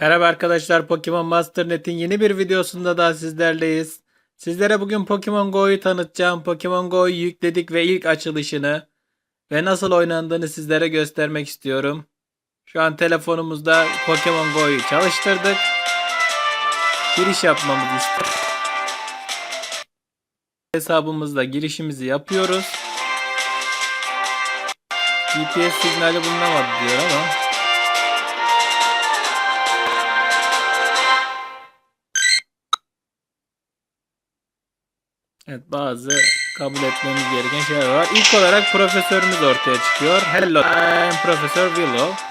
Merhaba arkadaşlar Pokemon Master Net'in yeni bir videosunda daha sizlerleyiz. Sizlere bugün Pokemon Go'yu tanıtacağım. Pokemon Go'yu yükledik ve ilk açılışını ve nasıl oynandığını sizlere göstermek istiyorum. Şu an telefonumuzda Pokemon Go'yu çalıştırdık. Giriş yapmamızı istiyor. Hesabımızda girişimizi yapıyoruz. GPS signali bulunamadı diyor ama Evet bazı kabul etmemiz gereken şeyler var. İlk olarak profesörümüz ortaya çıkıyor. Hello, I'm Professor Willow.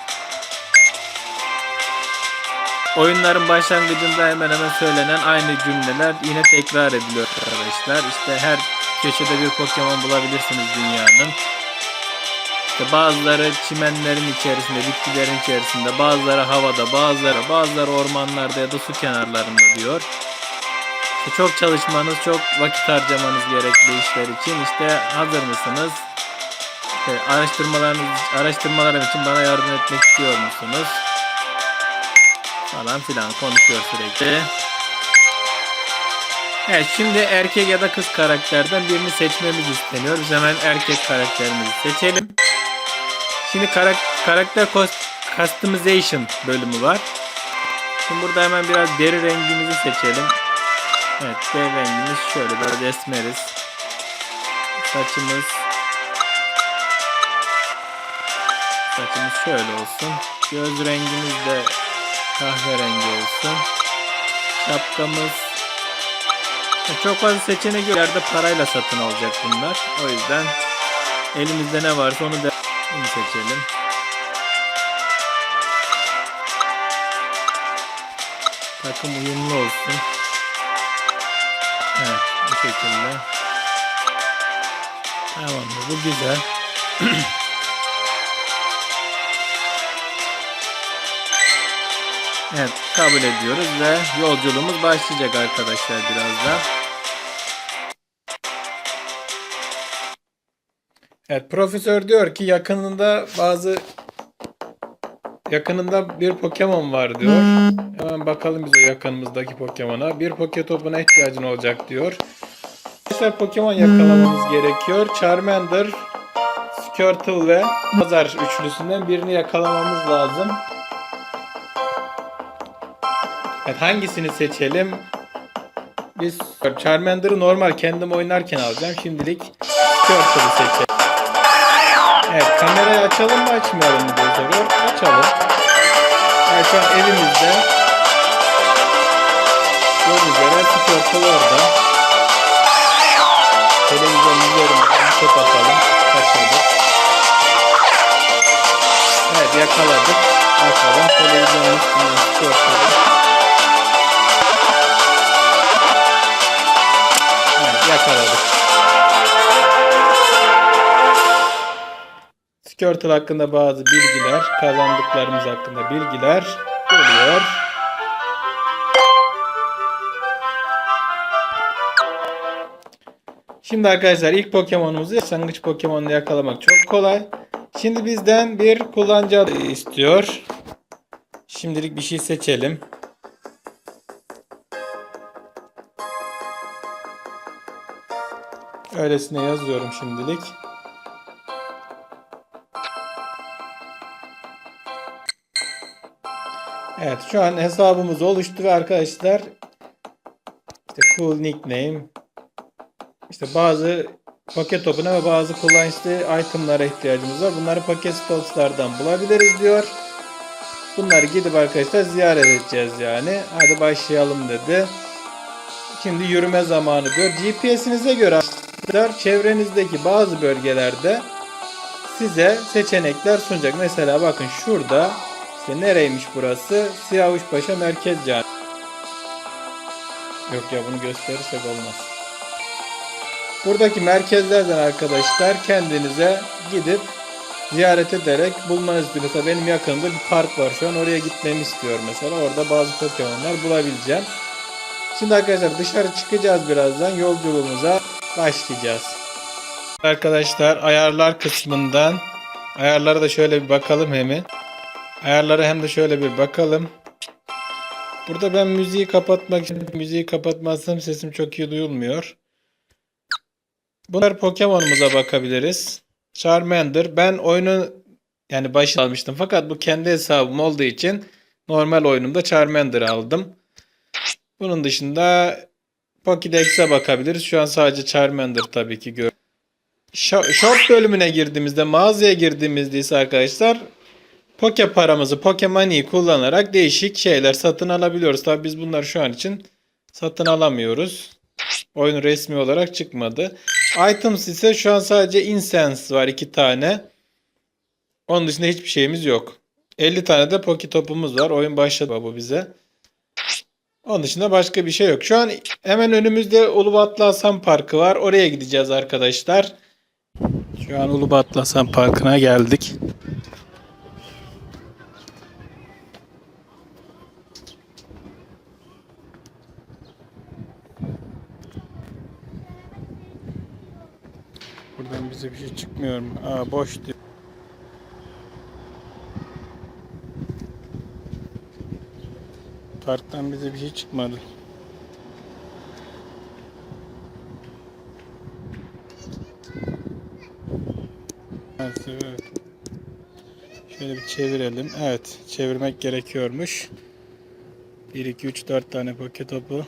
Oyunların başlangıcında hemen hemen söylenen aynı cümleler yine tekrar ediliyor arkadaşlar. İşte her köşede bir Pokemon bulabilirsiniz dünyanın. İşte bazıları çimenlerin içerisinde, bitkilerin içerisinde, bazıları havada, bazıları bazıları ormanlarda ya da su kenarlarında diyor. Çok çalışmanız, çok vakit harcamanız gerekli işler için. İşte hazır mısınız? İşte araştırmalarınız, araştırmalarım için bana yardım etmek istiyor musunuz? Falan filan konuşuyor sürekli. Evet şimdi erkek ya da kız karakterden birini seçmemiz isteniyor. Biz hemen erkek karakterimizi seçelim. Şimdi karak karakter customization bölümü var. Şimdi burada hemen biraz deri rengimizi seçelim. Evet deri rengimiz şöyle böyle esmeriz. Saçımız Saçımız şöyle olsun. Göz rengimiz de kahverengi olsun. Şapkamız çok fazla seçenek yok. Yerde parayla satın alacak bunlar. O yüzden elimizde ne varsa onu da bunu seçelim. Takım uyumlu olsun. Şekilde. Tamamdır bu güzel. evet kabul ediyoruz ve yolculuğumuz başlayacak arkadaşlar birazdan. Evet profesör diyor ki yakınında bazı yakınında bir Pokemon var diyor. Hemen bakalım biz o yakınımızdaki Pokemon'a. Bir Poketop'una ihtiyacın olacak diyor. Arkadaşlar Pokemon yakalamamız gerekiyor. Charmander, Squirtle ve Mazar üçlüsünden birini yakalamamız lazım. Evet hangisini seçelim? Biz Charmander'ı normal kendim oynarken alacağım. Şimdilik Squirtle'ı seçelim. Evet kamerayı açalım mı açmayalım mı diye soruyor. Açalım. Evet şu an elimizde. Gördüğünüz üzere Squirtle orada. Televizyon üzerinde bir top atalım. Kaçırdık. Evet yakaladık. Bakalım televizyonun üstünden Squirtle'ı. Evet yakaladık. Squirtle hakkında bazı bilgiler, kazandıklarımız hakkında bilgiler geliyor. Şimdi arkadaşlar ilk Pokemon'umuzu başlangıç Pokemon'la yakalamak çok kolay. Şimdi bizden bir kullanıcı adı istiyor. Şimdilik bir şey seçelim. Öylesine yazıyorum şimdilik. Evet şu an hesabımız oluştu ve arkadaşlar işte cool nickname işte bazı paket topuna ve bazı kullanışlı itemlara ihtiyacımız var. Bunları paket stoklardan bulabiliriz diyor. Bunları gidip arkadaşlar ziyaret edeceğiz yani. Hadi başlayalım dedi. Şimdi yürüme zamanı diyor. GPS'inize göre arkadaşlar çevrenizdeki bazı bölgelerde size seçenekler sunacak. Mesela bakın şurada işte nereymiş burası? Siyavuşpaşa Merkez Camii. Yok ya bunu gösterirsek olmaz. Buradaki merkezlerden arkadaşlar kendinize gidip ziyaret ederek bulmanız istiyor. Mesela benim yakınımda bir park var şu an oraya gitmemi istiyor mesela. Orada bazı Pokemon'lar bulabileceğim. Şimdi arkadaşlar dışarı çıkacağız birazdan yolculuğumuza başlayacağız. Arkadaşlar ayarlar kısmından ayarlara da şöyle bir bakalım hemen. Ayarlara hem de şöyle bir bakalım. Burada ben müziği kapatmak için müziği kapatmazsam sesim çok iyi duyulmuyor. Bunlar Pokemon'umuza bakabiliriz. Charmander. Ben oyunu yani başına almıştım. Fakat bu kendi hesabım olduğu için normal oyunumda Charmander aldım. Bunun dışında Pokédex'e bakabiliriz. Şu an sadece Charmander tabii ki gör. Shop bölümüne girdiğimizde, mağazaya girdiğimizde ise arkadaşlar Poke paramızı, Pokemoney'i kullanarak değişik şeyler satın alabiliyoruz. Tabii biz bunları şu an için satın alamıyoruz. Oyun resmi olarak çıkmadı. Items ise şu an sadece incense var iki tane. Onun dışında hiçbir şeyimiz yok. 50 tane de Poke topumuz var. Oyun başladı bu bize. Onun dışında başka bir şey yok. Şu an hemen önümüzde Ulubatlı Hasan Parkı var. Oraya gideceğiz arkadaşlar. Şu an Ulubatlı Hasan Parkı'na geldik. Buradan bize bir şey çıkmıyor mu? Aa boş diyor. Parktan bize bir şey çıkmadı. Evet. Şöyle bir çevirelim. Evet, çevirmek gerekiyormuş. 1 2 3 4 tane poke topu.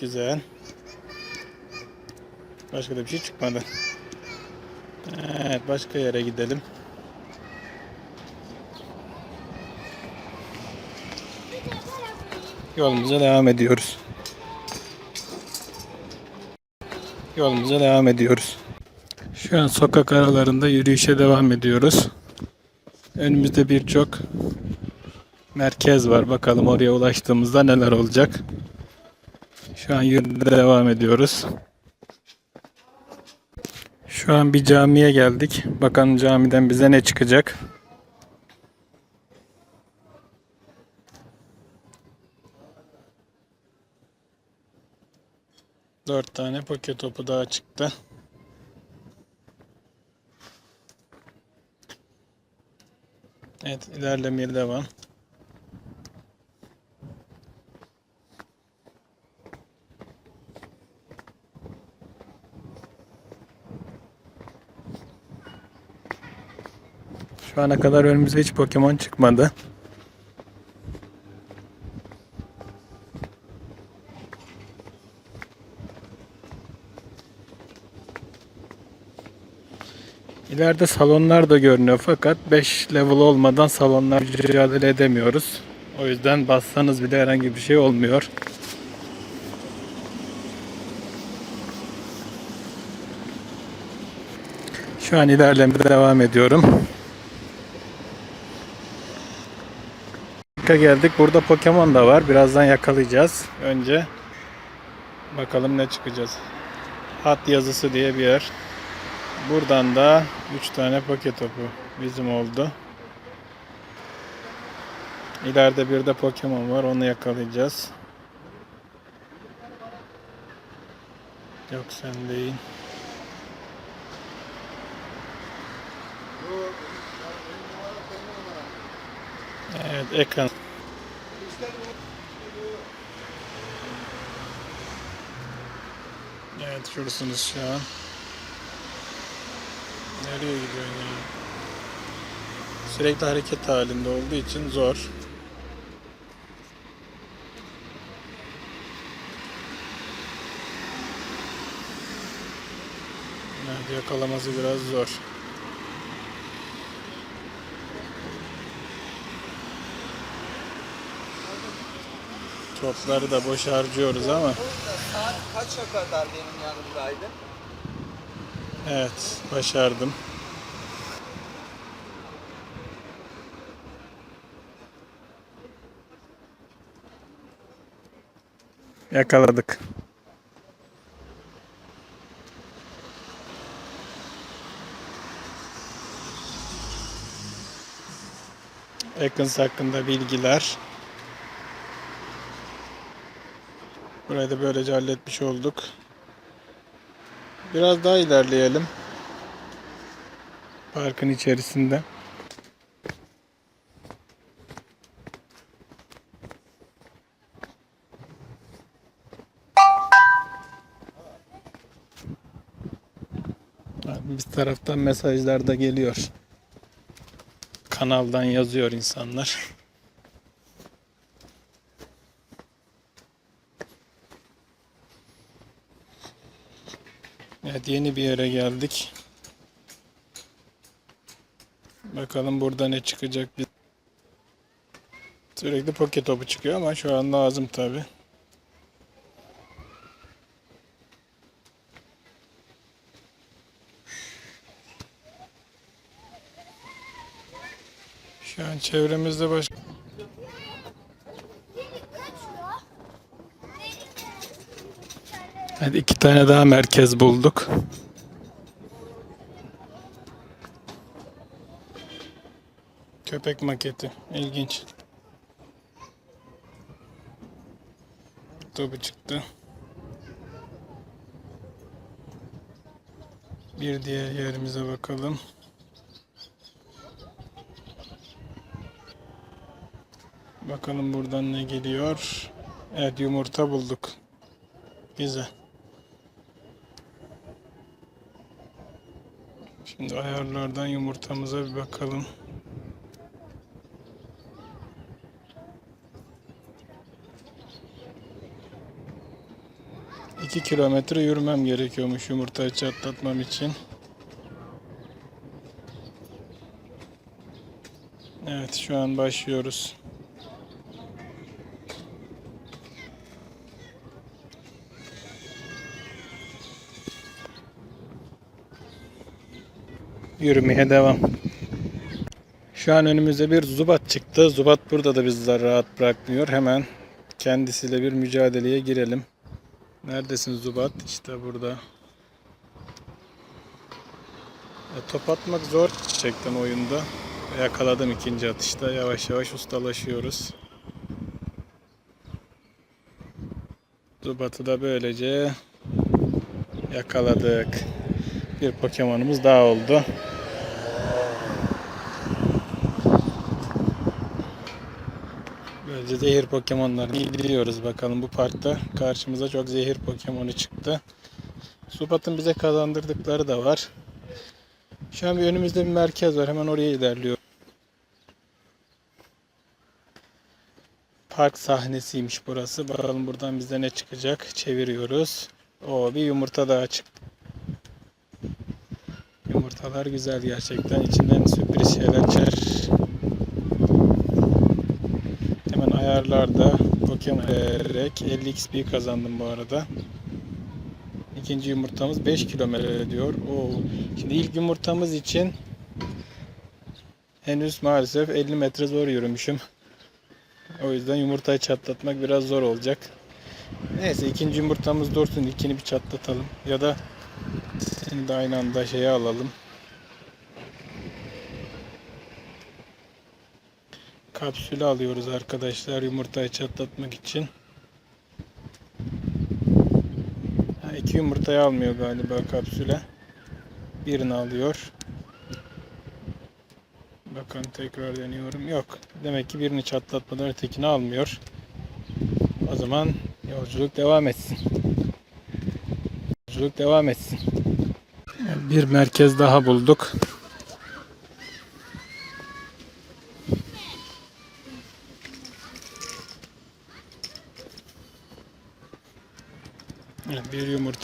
Güzel. Başka da bir şey çıkmadı. Evet, başka yere gidelim. Yolumuza devam ediyoruz. Yolumuza devam ediyoruz. Şu an sokak aralarında yürüyüşe devam ediyoruz. Önümüzde birçok merkez var. Bakalım oraya ulaştığımızda neler olacak. Şu an yürüyüşe devam ediyoruz. Şu an bir camiye geldik. Bakalım camiden bize ne çıkacak. Dört tane poke topu daha çıktı. Evet ilerlemeye devam. Şu ana kadar önümüze hiç Pokemon çıkmadı. İleride salonlar da görünüyor fakat 5 level olmadan salonlar mücadele edemiyoruz. O yüzden bassanız bile herhangi bir şey olmuyor. Şu an ilerlemeye devam ediyorum. Parka geldik. Burada Pokemon da var. Birazdan yakalayacağız. Önce bakalım ne çıkacağız. Hat yazısı diye bir yer. Buradan da 3 tane paket topu bizim oldu. İleride bir de Pokemon var. Onu yakalayacağız. Yok sen değil. Evet ekran. Evet şurasınız şu an. Nereye gidiyorsun ya? Sürekli hareket halinde olduğu için zor. Evet, yakalaması biraz zor. Topları da boş harcıyoruz ama. Saat kaça kadar benim yanımdaydın? Evet, başardım. Yakaladık. Ekins hakkında bilgiler. Burayı da böylece halletmiş olduk. Biraz daha ilerleyelim. Parkın içerisinde. Bir taraftan mesajlar da geliyor. Kanaldan yazıyor insanlar. Evet yeni bir yere geldik. Bakalım burada ne çıkacak. Sürekli poket topu çıkıyor ama şu an lazım tabi. Şu an çevremizde başka Hadi iki tane daha merkez bulduk. Köpek maketi. İlginç. Topu çıktı. Bir diğer yerimize bakalım. Bakalım buradan ne geliyor. Evet yumurta bulduk. Güzel. Şimdi ayarlardan yumurtamıza bir bakalım. İki kilometre yürümem gerekiyormuş yumurtayı çatlatmam için. Evet şu an başlıyoruz. Yürümeye devam. Şu an önümüze bir zubat çıktı. Zubat burada da bizi rahat bırakmıyor. Hemen kendisiyle bir mücadeleye girelim. Neredesin Zubat? İşte burada. E, top atmak zor gerçekten oyunda. Yakaladım ikinci atışta. Yavaş yavaş ustalaşıyoruz. Zubat'ı da böylece yakaladık. Bir Pokemon'umuz daha oldu. Böylece zehir Pokemon'larını biliyoruz. Bakalım bu parkta karşımıza çok zehir Pokemon'u çıktı. Subat'ın bize kazandırdıkları da var. Şu an bir önümüzde bir merkez var. Hemen oraya ilerliyor. Park sahnesiymiş burası. Bakalım buradan bize ne çıkacak. Çeviriyoruz. O bir yumurta daha çıktı. Yumurtalar güzel gerçekten. İçinden sürpriz şeyler çıkar. Hemen ayarlarda Pokemon vererek 50 XP kazandım bu arada. İkinci yumurtamız 5 kilometre diyor. Oo. Şimdi ilk yumurtamız için henüz maalesef 50 metre zor yürümüşüm. O yüzden yumurtayı çatlatmak biraz zor olacak. Neyse ikinci yumurtamız dursun. İlkini bir çatlatalım. Ya da de aynı anda şeye alalım. Kapsülü alıyoruz arkadaşlar yumurtayı çatlatmak için. Ha, iki yumurtayı almıyor galiba kapsüle. Birini alıyor. Bakın tekrar deniyorum. Yok. Demek ki birini çatlatmadan ötekini almıyor. O zaman yolculuk devam etsin. Yolculuk devam etsin. Bir merkez daha bulduk.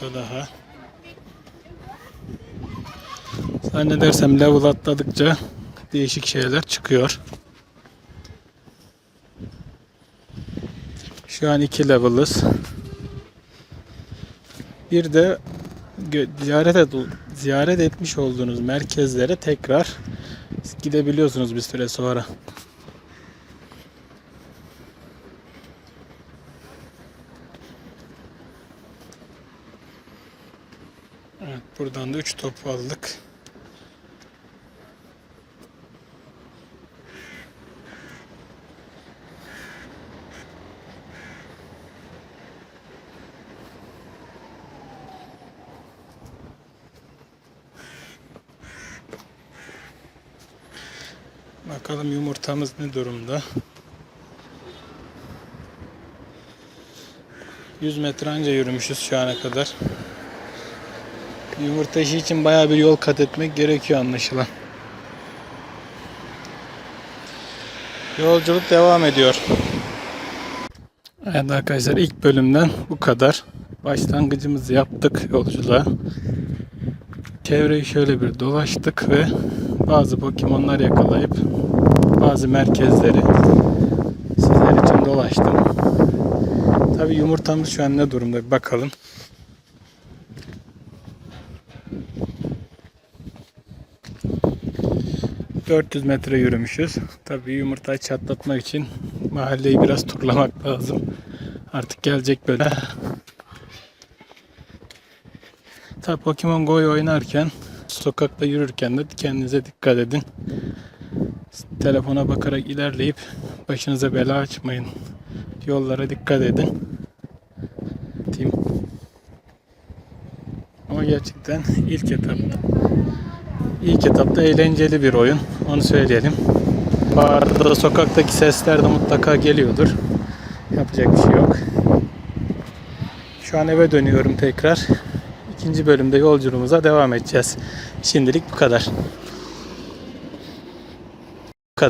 Yumurta daha. Zannedersem level atladıkça değişik şeyler çıkıyor. Şu an iki level'ız. Bir de ziyaret, et- ziyaret etmiş olduğunuz merkezlere tekrar gidebiliyorsunuz bir süre sonra. Evet, buradan da 3 top aldık. Bakalım yumurtamız ne durumda? 100 metre anca yürümüşüz şu ana kadar. Yumurta işi için bayağı bir yol kat etmek gerekiyor anlaşılan. Yolculuk devam ediyor. Evet arkadaşlar ilk bölümden bu kadar. Başlangıcımızı yaptık yolculuğa. Çevreyi şöyle bir dolaştık ve bazı Pokemon'lar yakalayıp bazı merkezleri sizler için dolaştım. Tabi yumurtamız şu an ne durumda bir bakalım. ...400 metre yürümüşüz. Tabii yumurtayı çatlatmak için mahalleyi biraz turlamak lazım. Artık gelecek böyle. Tabii Pokemon Go'yu oynarken, sokakta yürürken de kendinize dikkat edin. Telefona bakarak ilerleyip başınıza bela açmayın. Yollara dikkat edin. Ama gerçekten ilk etapta ilk etapta eğlenceli bir oyun. Onu söyleyelim. Arada sokaktaki sesler de mutlaka geliyordur. Yapacak bir şey yok. Şu an eve dönüyorum tekrar. İkinci bölümde yolculuğumuza devam edeceğiz. Şimdilik bu kadar.